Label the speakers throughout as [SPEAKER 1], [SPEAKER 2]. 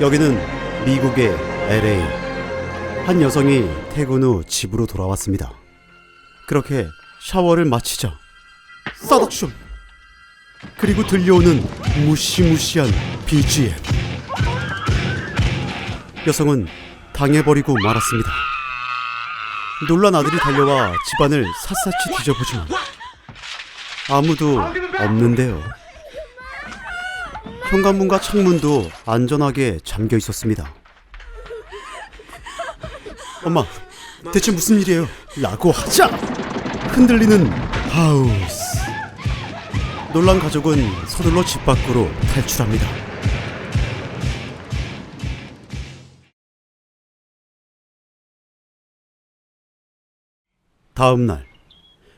[SPEAKER 1] 여기는 미국의 LA. 한 여성이 퇴근 후 집으로 돌아왔습니다. 그렇게 샤워를 마치자 싸닥숑 그리고 들려오는 무시무시한 BGM. 여성은 당해버리고 말았습니다. 놀란 아들이 달려와 집안을 샅샅이 뒤져보지만 아무도 없는데요. 현관문과 창문도 안전하게 잠겨 있었습니다. 엄마, 대체 무슨 일이에요? 라고 하자! 흔들리는 하우스. 놀란 가족은 서둘러 집 밖으로 탈출합니다. 다음 날,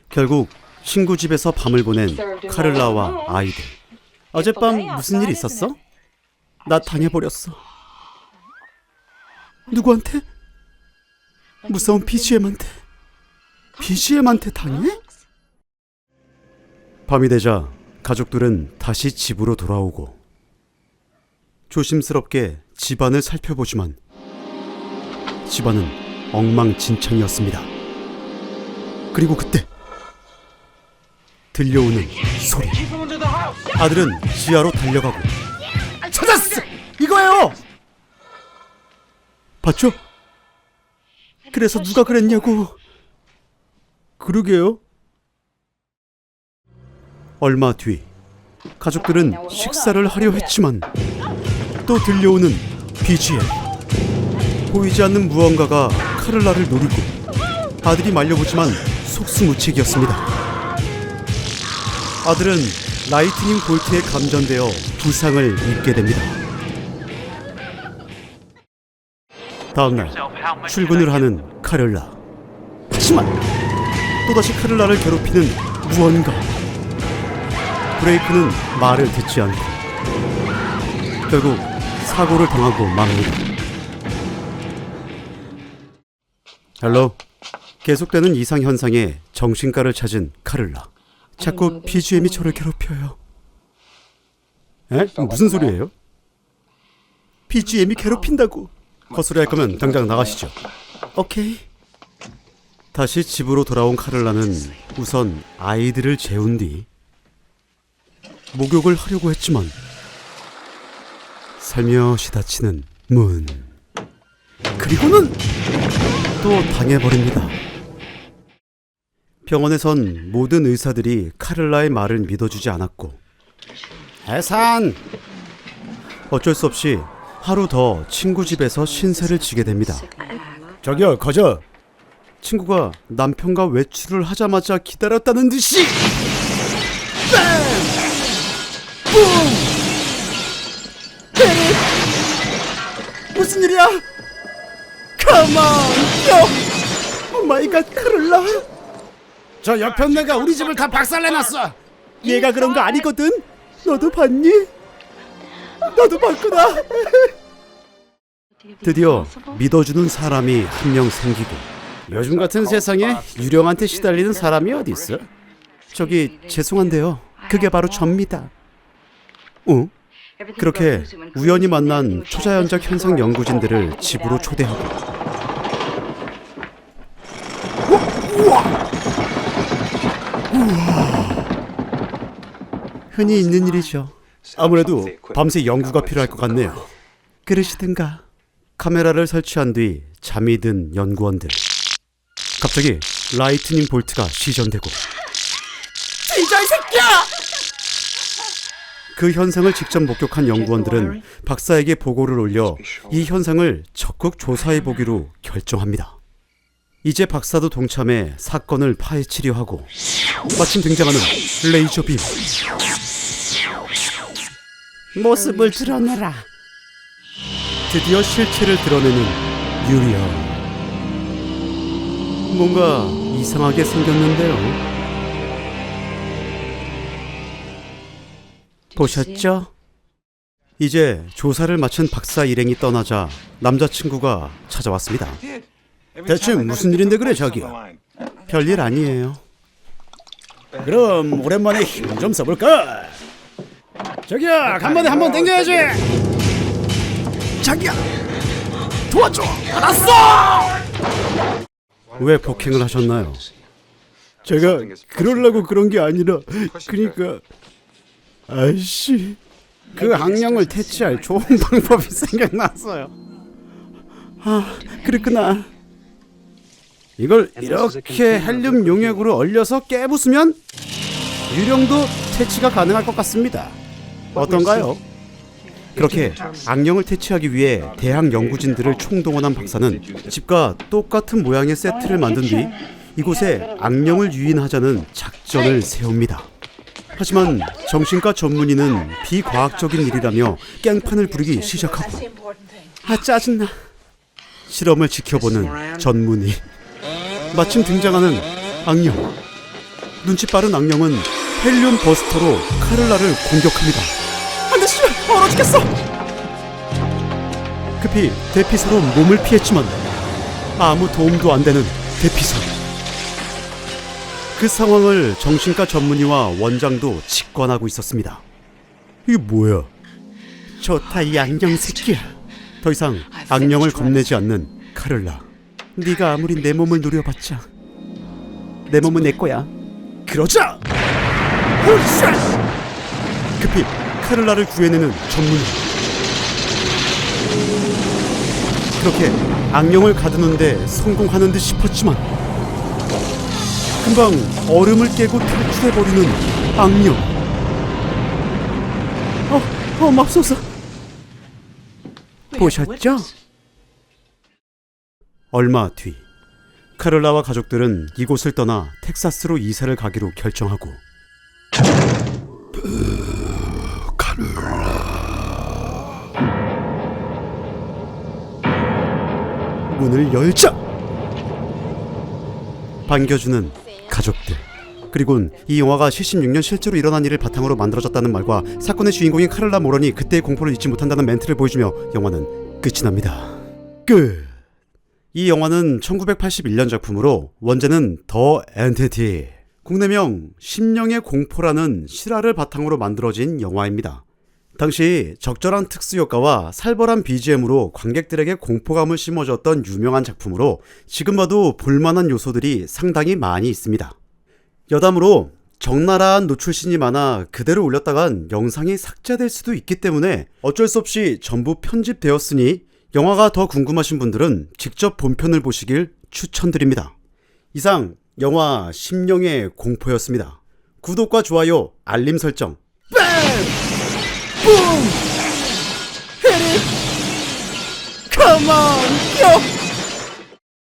[SPEAKER 1] 결국 친구 집에서 밤을 보낸 카를라와 아이들. 어젯밤 무슨 일 있었어? 나 당해버렸어. 누구한테? 무서운 BGM한테. BGM한테 당해? 밤이 되자 가족들은 다시 집으로 돌아오고 조심스럽게 집안을 살펴보지만 집안은 엉망진창이었습니다. 그리고 그때 들려오는 소리. 아들은 지하로 달려가고 찾았어! 이거예요! 봤죠? 그래서 누가 그랬냐고. 그러게요. 얼마 뒤 가족들은 식사를 하려 했지만 또 들려오는 BGM. 보이지 않는 무언가가 카를라를 노리고 아들이 말려보지만 속수무책이었습니다. 아들은 라이트닝 볼트에 감전되어 부상을 입게 됩니다. 다음날 출근을 하는 카를라. 하지만 또다시 카를라를 괴롭히는 무언가. 브레이크는 말을 듣지 않고 결국 사고를 당하고 맙니다. 헬로. 계속되는 이상 현상에 정신과를 찾은 카를라. 자꾸 BGM이 저를 괴롭혀요. 에? 무슨 소리예요? BGM이 괴롭힌다고. 헛소리 할 거면 당장 나가시죠. 오케이. 다시 집으로 돌아온 카를라는 우선 아이들을 재운 뒤 목욕을 하려고 했지만 살며시 닫히는 문. 그리고는 또 당해버립니다. 병원에선 모든 의사들이 카를라의 말을 믿어주지 않았고 해산! 어쩔 수 없이 하루 더 친구 집에서 신세를 지게 됩니다. 저기요, 거저! 친구가 남편과 외출을 하자마자 기다렸다는 듯이! 헤릿! 무슨 일이야? 가만! 요! 오 마이 갓, 카를라!
[SPEAKER 2] 저 옆편 내가 우리 집을 다 박살내놨어.
[SPEAKER 1] 얘가 그런 거 아니거든. 너도 봤니? 너도 봤구나. 드디어 믿어주는 사람이 한 명 생기고 요즘 같은 세상에 유령한테 시달리는 사람이 어디 있어? 저기 죄송한데요. 그게 바로 접니다. 어? 그렇게 우연히 만난 초자연적 현상 연구진들을 집으로 초대하고 흔히 있는 일이죠. 아무래도 밤새 연구가 필요할 것 같네요. 그러시든가. 카메라를 설치한 뒤 잠이 든 연구원들. 갑자기 라이트닝 볼트가 시전되고 진짜 이 새끼야! 그 현상을 직접 목격한 연구원들은 박사에게 보고를 올려 이 현상을 적극 조사해 보기로 결정합니다. 이제 박사도 동참해 사건을 파헤치려 하고 마침 등장하는 레이저 빔. 모습을 드러내라. 드디어 실체를 드러내는 유리언. 뭔가 이상하게 생겼는데요. 보셨죠? 이제 조사를 마친 박사 일행이 떠나자 남자친구가 찾아왔습니다. 대체 무슨 일인데 그래 자기야? 별일 아니에요.
[SPEAKER 2] 그럼 오랜만에 힘 좀 써볼까? 저기야 간만에 한번 땡겨야지. 자기야 도와줘 알았어
[SPEAKER 1] 왜 폭행을 하셨나요?
[SPEAKER 2] 제가 그러려고 그런 게 아니라 그러니까 아이씨
[SPEAKER 1] 그 악령을 퇴치할 좋은 방법이 생각났어요. 아, 그랬구나. 이걸 이렇게 헬륨 용액으로 얼려서 깨부수면 유령도 퇴치가 가능할 것 같습니다. 어떤가요? 그렇게 악령을 퇴치하기 위해 대학 연구진들을 총동원한 박사는 집과 똑같은 모양의 세트를 만든 뒤 이곳에 악령을 유인하자는 작전을 세웁니다. 하지만 정신과 전문의는 비과학적인 일이라며 깽판을 부리기 시작하고 아 짜증나. 실험을 지켜보는 전문의. 마침 등장하는 악령. 눈치 빠른 악령은 헬륨 버스터로 카를라를 공격합니다 얼어 죽겠어 급히 대피소로 몸을 피했지만 아무 도움도 안 되는 대피소 그 상황을 정신과 전문의와 원장도 직관하고 있었습니다. 이게 뭐야? 좋다 이 악령 새끼야. 더 이상 악령을 겁내지 않는 카를라. 네가 아무리 내 몸을 노려봤자 내 몸은 내 거야.
[SPEAKER 2] 그러자
[SPEAKER 1] 급히 카를라를 구해내는 전문의. 그렇게 악령을 가두는데 성공하는 듯 싶었지만 금방 얼음을 깨고 탈출해버리는 악령. 어, 어, 맙소사. 보셨죠? 얼마 뒤 카를라와 가족들은 이곳을 떠나 텍사스로 이사를 가기로 결정하고 문을 열자 반겨주는 가족들 그리곤 이 영화가 76년 실제로 일어난 일을 바탕으로 만들어졌다는 말과 사건의 주인공인 카를라 모런이 그때의 공포를 잊지 못한다는 멘트를 보여주며 영화는 끝이 납니다 끝! 이 영화는 1981년 작품으로 원제는 더 엔티티 국내명 심령의 공포라는 실화를 바탕으로 만들어진 영화입니다. 당시 적절한 특수 효과와 살벌한 BGM으로 관객들에게 공포감을 심어줬던 유명한 작품으로 지금 봐도 볼만한 요소들이 상당히 많이 있습니다. 여담으로 적나라한 노출신이 많아 그대로 올렸다간 영상이 삭제될 수도 있기 때문에 어쩔 수 없이 전부 편집되었으니 영화가 더 궁금하신 분들은 직접 본편을 보시길 추천드립니다. 이상 영화 심령의 공포였습니다. 구독과 좋아요, 알림 설정
[SPEAKER 2] 컴온 요